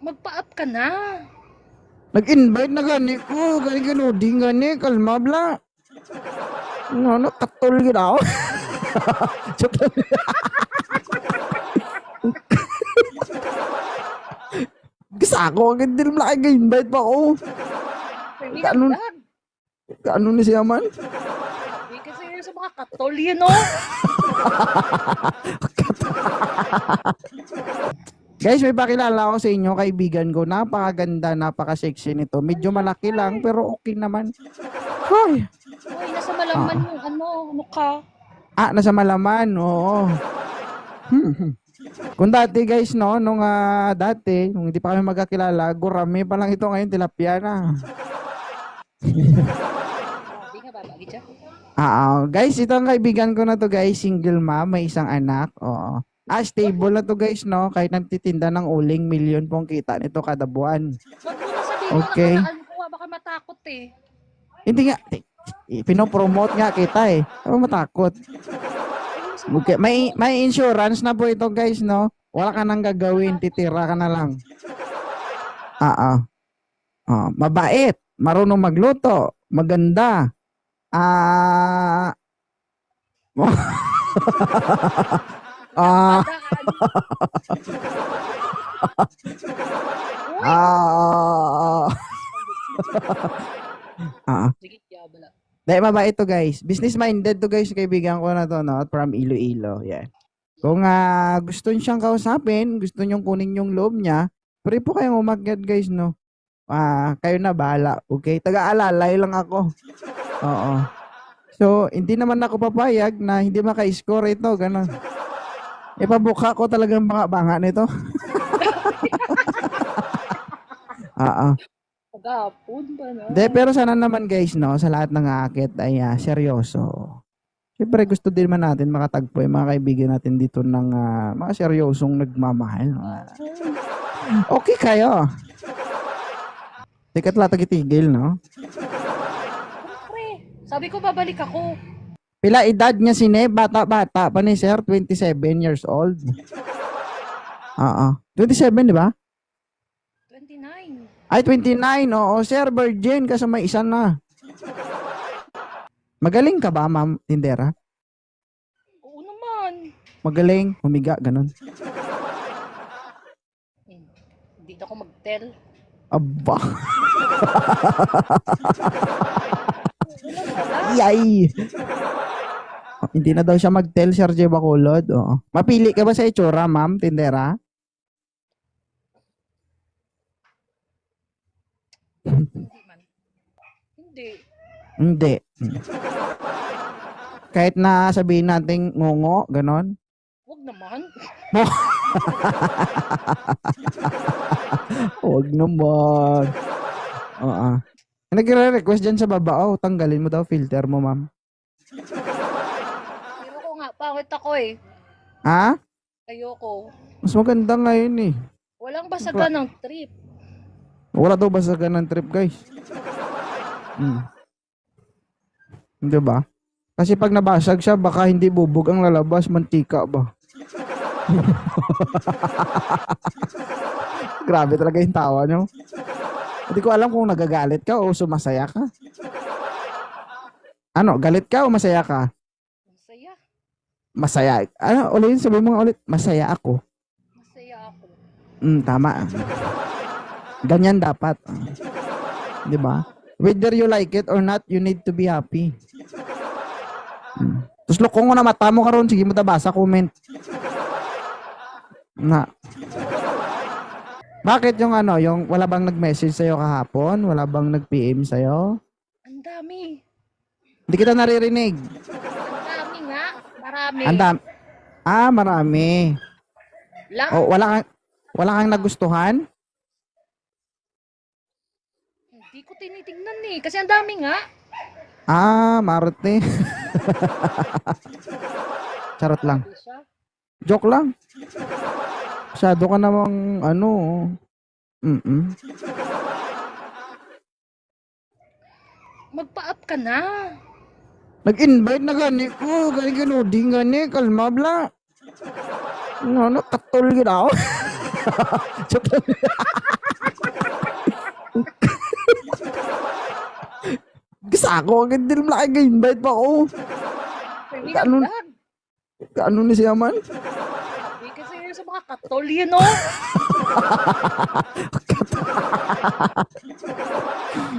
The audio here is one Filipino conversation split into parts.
Magpa-up ka na. Nag-invite na gani ko, gani ka loading gani, kalma bla. Ano, ano, katol gid ako. Joke lang. Gisa ako, agad din mo invite pa ako. Hindi Ano ni siya man? Sabi kasi yun sa mga katol yun, no? Guys, may pakilala ako sa inyo, kaibigan ko. Napakaganda, napaka-sexy nito. Medyo malaki lang, pero okay naman. Hoy! Uy, nasa malaman yung ano, mukha. Ah, nasa Malaman, oo. Hmm, hmm. Kung dati guys, no, nung ah, dati, nung hindi pa kami magkakilala, gurami pa lang ito ngayon, tilapia na. Ah, ah, guys, ito ang kaibigan ko na to guys, single mom, may isang anak, oo. Ah, stable na to guys, no, kahit nagtitinda ng uling, million pong kita nito kada buwan. Okay. ko, baka matakot eh. Hindi nga, pinopromote nga kita eh. Ano matakot? Okay, may may insurance na po ito guys, no? Wala ka nang gagawin, titira ka na lang. Ah, ah. Ah, mabait, marunong magluto, maganda. Ah. ah, Uy, ah. ah. sige, yabala. Dahil mabait to guys. Business minded to guys, kaibigan ko na to, no? From Iloilo. Yan. Kung ah, gusto niyo siyang kausapin, gusto niyo kunin yung loob niya, pwede po kayong umakyat guys, no? Ah, kayo na bahala. Okay? Taga-alalay lang ako. Oo. So, hindi naman ako papayag na hindi maka-score ito. Ganon. Ipabuka ko talagang banga-banga nito. Oo. Pagapon ba na? De, pero sana naman guys, no, sa lahat ng aakit ay ah, seryoso. Siyempre gusto din man natin makatagpo yung mga kaibigan natin dito ng ah, mga seryosong nagmamahal. Ah, Okay kayo. Tikat lang tagitigil, no? Sabi ko babalik ako. Pila edad niya si Ne? Bata-bata pa ni Sir, 27 years old. Oo. 27, di ba? 29. Ay, 29. Oo, Sir, virgin kasi may isa na. Magaling ka ba, ma'am Tindera? Oo naman. Magaling, humiga, ganun. Hindi na ako mag-tell. Aba. Yay! Hindi na daw siya mag-tell, Sir J. Bacolod. Oo. Mapili ka ba sa itsura, ma'am, tindera? Hindi. Hindi. Kahit na sabihin natin ngungo, ganon. Huwag naman. Huwag naman. Oo. Nagre-request dyan sa baba, oh, tanggalin mo daw filter mo, ma'am. Pangit ako eh. Ha? Ayoko. Mas maganda ngayon eh. Walang basagan ng trip. Wala daw basagan ng trip, guys. Hmm. Hindi ba? Kasi pag nabasag siya, baka hindi bubog ang lalabas, mantika ba? Grabe talaga yung tawa nyo. Hindi ko alam kung nagagalit ka o sumasaya ka. Ano, galit ka o masaya ka? Masaya. Ano, ulit, sabi mo nga ulit, masaya ako. Masaya ako. Mm, tama. Ganyan dapat. 'Di ba? Whether you like it or not, you need to be happy. Mm. Tapos lukong ko na mata mo karon, sige mo tabasa comment. Na. Bakit yung ano, yung wala bang nag-message sa'yo kahapon? Wala bang nag-PM sa'yo? Ang dami. Hindi kita naririnig. Ang. Marami. Andam. Ah, marami. Lang. O, wala kang, wala kang nagustuhan? Hindi ko tinitingnan eh. Kasi ang dami nga. Ah, Marte. Charot lang. Joke lang. Masyado ka namang ano. Mm Magpa-up ka na. Nag-invite na gani ko. Gani ka loading gani. Kalma bla. Ano, ano, katol gid ako. Lang. Gisa ako, agad din ka invite pa ako. Hindi Ano- Kaano ni siya man? Sabi kasi yun sa mga katol yun, no?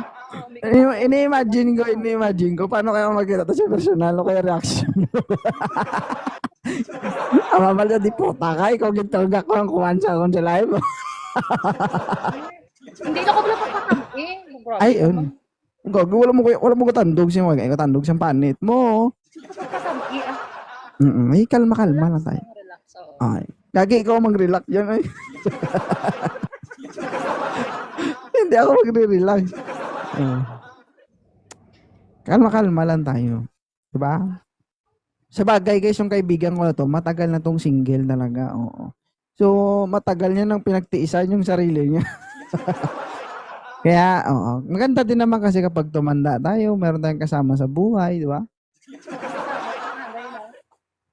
Ini- Ini-imagine ko, ini-imagine ko, paano kaya magkita to sa personal o kaya reaction Ang mamal na di puta ka, ikaw gitulga ko ang kuwan sa akong sa live. Hindi na ko pala papakampi. Ay, yun. Gago, wala mo wala mo ko tandog siya, wala ko tandog siyang panit mo. Papakampi, ah. Mm ay, kalma, kalma lang tayo. Ay, gagi, ikaw mag-relax yan, ay. Hindi ako magre-relax. Uh. Kalma, kalma lang tayo. Diba? Sa bagay, guys, yung kaibigan ko na to, matagal na tong single talaga, oo. So, matagal niya nang pinagtiisan yung sarili niya. Kaya, oo. Maganda din naman kasi kapag tumanda tayo, meron tayong kasama sa buhay, di ba?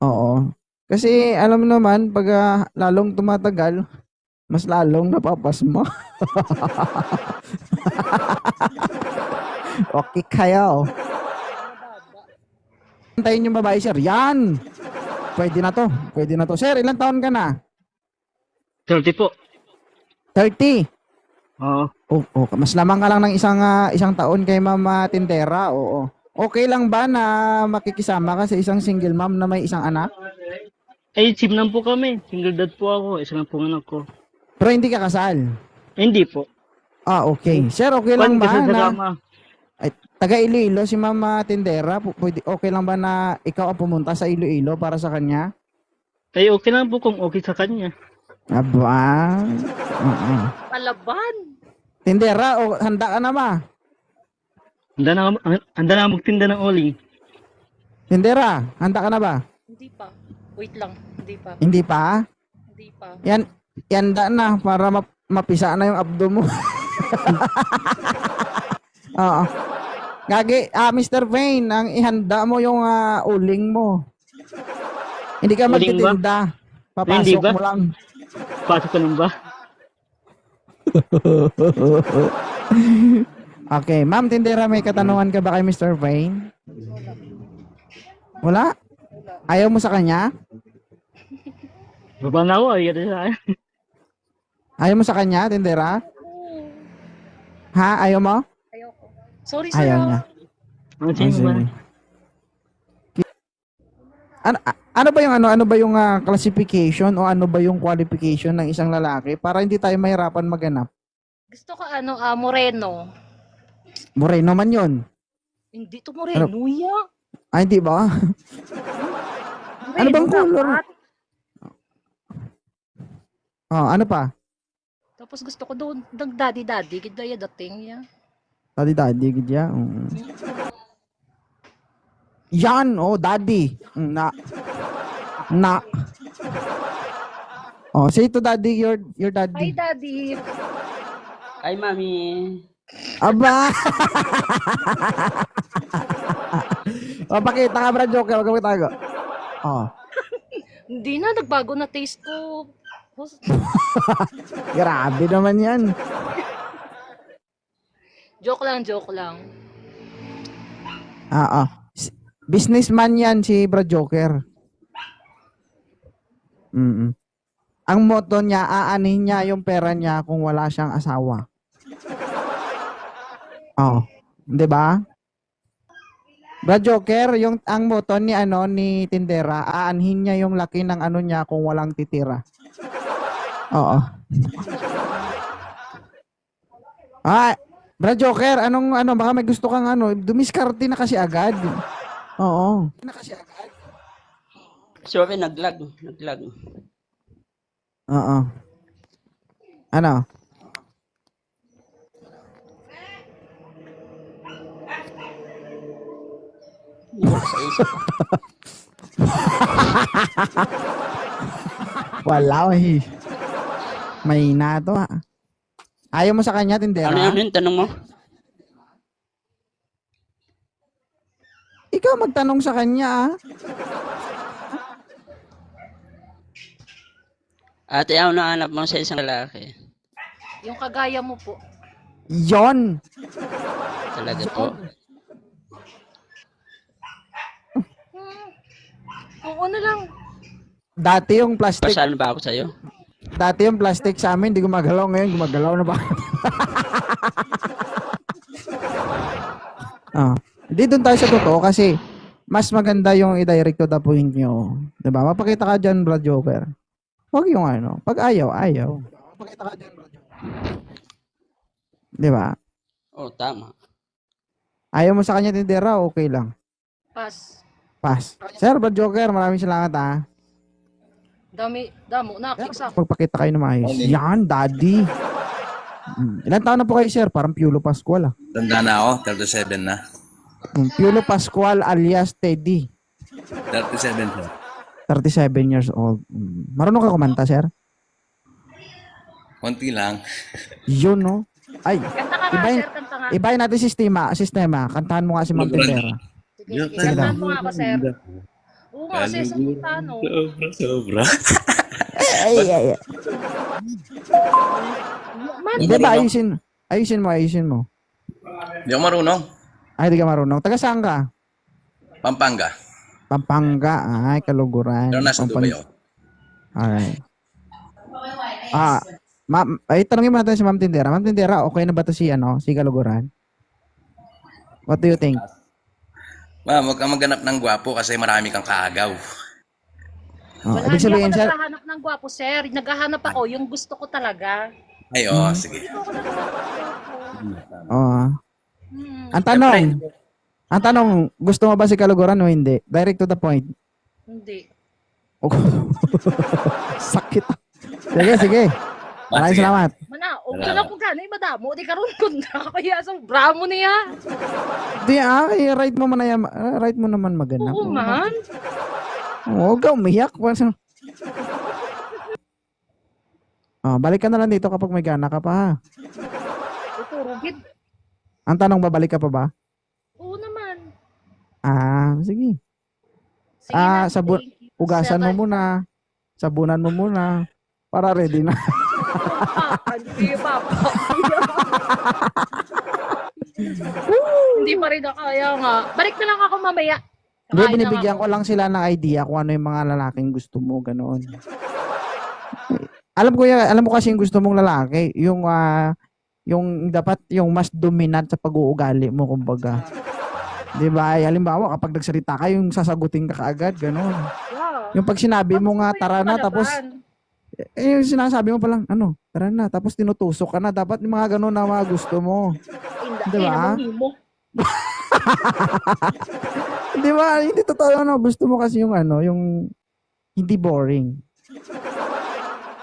Oo. Kasi alam mo naman, pag ah, lalong tumatagal, mas lalong napapasma. okay kayo. Antayin yung babae, sir. Yan! Pwede na to. Pwede na to. Sir, ilang taon ka na? 30 po. 30. Oo. Oh, oh, mas lamang ka lang ng isang ah, isang taon kay Mama Tindera. Oo. Okay lang ba na makikisama ka sa isang single mom na may isang anak? Ay, sim lang po kami. Single dad po ako. Isa lang po ang anak ko. Pero hindi ka kasal. Eh, hindi po. Ah, okay. Sir, okay lang ba kasi sa na drama. Ay, taga Iloilo si Mama Tindera? Pwede, okay lang ba na ikaw ang pumunta sa Iloilo para sa kanya? Ay, okay lang po kung okay sa kanya. Aba. Palaban. Tindera, o, handa ka na ba? Handa na, handa na magtinda ng oling. Tindera, handa ka na ba? Hindi pa. Wait lang. Hindi pa. Hindi pa? Hindi pa. Yan, yanda na para map, mapisa na yung abdo mo. Oo. Gagi, ah, Mr. Vane, ang ihanda mo yung ah, uling mo. Hindi ka Uling ba? magtitinda. Papasok ba? mo lang. Pasok ka lang ba? Okay, ma'am Tindera, may katanungan ka ba kay Mr. Vane? Wala? Ayaw mo sa kanya? Baba na ako. Ay, ano sa akin. Ayaw mo sa kanya, Tindera? Ha? Ayaw mo? Sorry, sir. Ayaw ah. niya. Ang sige. Ano, ano ba yung ano ano ba yung ah, classification o ano ba yung qualification ng isang lalaki para hindi tayo mahirapan maganap? Gusto ko ano, ah, moreno. Moreno man 'yon. Hindi to moreno, ya. Ay, hindi ba? Ano bang color? dapat. Oh, ano pa? Tapos gusto ko doon, dag daddy-daddy, gidaya dating ya. Daddy daddy gidya. Mm. Yan, oh, daddy. Mm, Na. Na. Oh, say to daddy your your Hi, daddy. daddy. Ay, mami. Aba. oh, pakita ka, bro, joke. Huwag ka magtago. Oh, Hindi na, nagbago na taste ko. Grabe naman yan. Joke lang, joke lang. Ah, ah. S- Businessman yan si Bro Joker. Mm. Ang motto niya, aanin niya yung pera niya kung wala siyang asawa. Oh, 'di ba? Bro Joker, yung ang motto ni ano ni Tindera, aanhin niya yung laki ng ano niya kung walang titira. Oo. Ah, Bro Joker, anong ano baka may gusto kang ano, dumiskarte na kasi agad. Oo. Na kasi agad. Sorry, naglag. Naglag. Oo. Ano? Wala eh. May na to ha. Ayaw mo sa kanya, tindera? Ano yun yung tanong mo? Ikaw magtanong sa kanya ah. Ate, ano nahanap mo sa isang lalaki? Yung kagaya mo po. Yon! Talaga po. Hmm. Oo na lang. Dati yung plastic, Pasal ba ako sa'yo? Dati yung plastic sa amin, di gumagalaw. Ngayon, gumagalaw na ba? ah. Hindi doon tayo sa totoo kasi mas maganda yung i-direct to the point nyo. Diba? Mapakita ka dyan, Brad Joker. Huwag yung ano. Pag ayaw, ayaw. Mapakita ka dyan, Brad Joker. Diba? Oh, tama. Ayaw mo sa kanya tindera, okay lang. Pas. Pass. Sir, Brad Joker, maraming salamat ah. Dami, damo na, kiksa. Magpakita kayo ng maayos. Yan, daddy. Hmm. Ilan taon na po kayo, sir? Parang Piolo Pascual ah. Tanda na ako, 37 na. Hmm, Piolo Pascual alias Teddy. 37 sir. 37 years old. Hmm. Marunong ka kumanta, sir? Konti lang. Yun, no? Ay, Kanta ka nga, Ibahin- sir, kanta nga. ibahin natin sistema. Sistema. Kantahan mo nga si Ma'am Tindera. Sige, sige, kantahan mo nga ako, sir. Oo nga, sir, sa Montano. Sobra, sobra. Ay, ay, ay. Man, Hindi ba, ayusin. Ayusin mo, ayusin mo. Hindi ako marunong. Ay, di ka marunong. Taga saan ka? Pampanga. Pampanga. Ay, kaluguran. Pero nasa Pampan- Dubai ako. Alright. Ah, ma'am, ay tanongin mo natin si Ma'am Tindera. Ma'am Tindera, okay na ba to si ano, si Kaluguran? What do you think? Ma'am, huwag kang maghanap ng gwapo kasi marami kang kaagaw. Oh, Wala, ibig hindi sabihin, ako sir, naghahanap ng gwapo, sir. Naghahanap ako, yung gusto ko talaga. Ay, oo, sige. Hindi ako naghahanap ng gwapo. oh, Hmm, ang tanong, ang tanong, gusto mo ba si Kaluguran o hindi? Direct to the point. hindi. Oh, Sakit. Sige, sige. Maraming Sige. salamat. Mana, o ka lang kung gano'y madamo, di karon kun na kaya sa bramo niya. Di, ah, kaya right mo man na yan, ah, right mo naman maganda. Oo man. Huwag ka umiyak. Basta- Oh, balik ka na lang dito kapag may gana ka pa ha. Puro gid. Ang tanong, babalik ka pa ba? Oo naman. Ah, sige. Sige Ah, na, thank you. Ugasan mo Sabay. muna. Sabunan mo muna. Para ready na. Hindi pa. Hindi pa rin na kaya nga. Balik na lang ako mamaya. Hindi, Kakain binibigyan ako. ko lang sila ng idea kung ano yung mga lalaking gusto mo, ganoon. alam ko yan, alam ko kasi yung gusto mong lalaki, yung ah, yung dapat yung mas dominant sa pag-uugali mo kumbaga. 'Di ba? Ay, Halimbawa, kapag nagsalita ka, yung sasagutin ka kaagad, ganoon. Yeah. Yung pag sinabi mo nga tara na tapos palaban? Eh yung sinasabi mo pa lang, ano, tara na, tapos tinutusok ka na, dapat yung mga ganoon na mga gusto mo. Di ba? Di ba? Hindi totoo ano. Gusto mo kasi yung ano, yung hindi boring.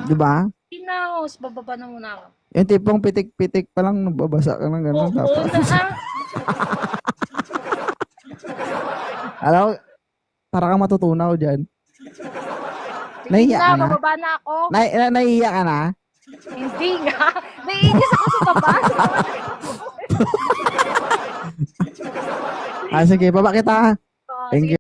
Di ba? Pinaos, bababa na muna ako. Yung tipong pitik-pitik pa lang nababasa ka ng Oo, gano'n. Tapos, na ah. alam para kang matutunaw dyan. Nahiya ka na, bababa na ako. Na, na, nahihiya ka na? Hindi nga. Naiinis ako sa baba. Ah, sige, baba kita. Ah, Thank sige.